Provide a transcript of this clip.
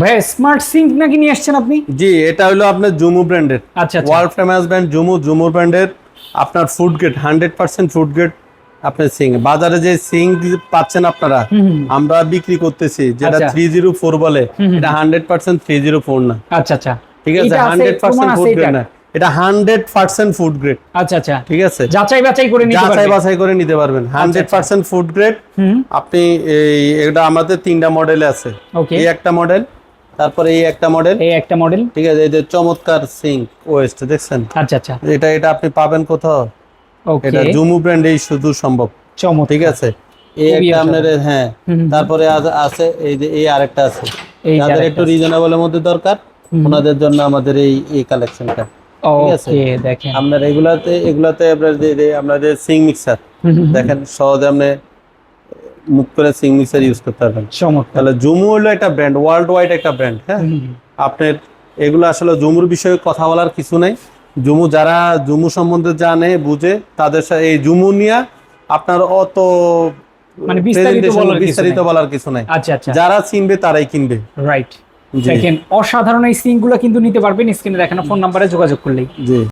ভাই smart sync নাকি নিয়ে আসছেন আপনি? জি এটা হলো আপনার জুমু ব্র্যান্ডের আচ্ছা world famous brand Jumu Jumu ব্র্যান্ডের আপনার food grade hundred percent food grade আপনার সিং বাজারে যে সিং পাচ্ছেন আপনারা। আমরা বিক্রি করতেছি যেটা। থ্রি জিরো ফোর বলে। এটা hundred percent three zero four না। আচ্ছা আচ্ছা। ঠিক আছে হান্ড্রেড পার্সেন্ট ফুড গ্রেড না। এটা হান্ড্রেড পার্সেন্ট ফুড গ্রেড আচ্ছা আচ্ছা। ঠিক আছে? যাচাই বাছাই করে নিতে যাচাই বাছাই করে নিতে পারবেন। হান্ড্রেড পার্সেন্ট ফুড গ্রেড আপনি এই এটা আমাদের তিনটা মডেল আছে। এই একটা মডেল তারপরে এই একটা মডেল এই একটা মডেল ঠিক আছে এই যে চমৎকার সিঙ্ক ওয়েস্ট দেখছেন? আচ্ছা আচ্ছা। এটা এটা আপনি পাবেন কোথাও? ওকে এটা জুমু ব্র্যান্ডেই শুধু সম্ভব। চমৎকার। ঠিক আছে? এই একটা আপনার হ্যাঁ। তারপরে আছে এই যে এই আরেকটা আছে। যাদের একটু রিজনেবলের মধ্যে দরকার ওনাদের জন্য আমাদের এই এই কালেকশনটা। দেখেন। আপনার এগুলাতে এগুলাতে আপনার যে আপনার যে সিং মিক্সার। দেখেন সহজে আপনি মুখ করে সিং মিক্সার ইউজ করতে পারবেন। চমৎকার। তাহলে জুমু হলো একটা ব্র্যান্ড ওয়ার্ল্ড ওয়াইড একটা ব্র্যান্ড হ্যাঁ। আপনার এগুলো আসলে জুমুর বিষয়ে কথা বলার কিছু নেই। জুমু যারা জুমু সম্বন্ধে জানে বুঝে তাদের সাথে এই জুমু নিয়ে আপনার অত মানে বিস্তারিত বলার কিছু নেই। আচ্ছা আচ্ছা। যারা চিনবে তারাই কিনবে। রাইট দেখেন অসাধারণ এই সিঙ্কগুলো কিন্তু নিতে পারবেন স্ক্রিনে দেখানো ফোন নাম্বারে যোগাযোগ করলেই। জি।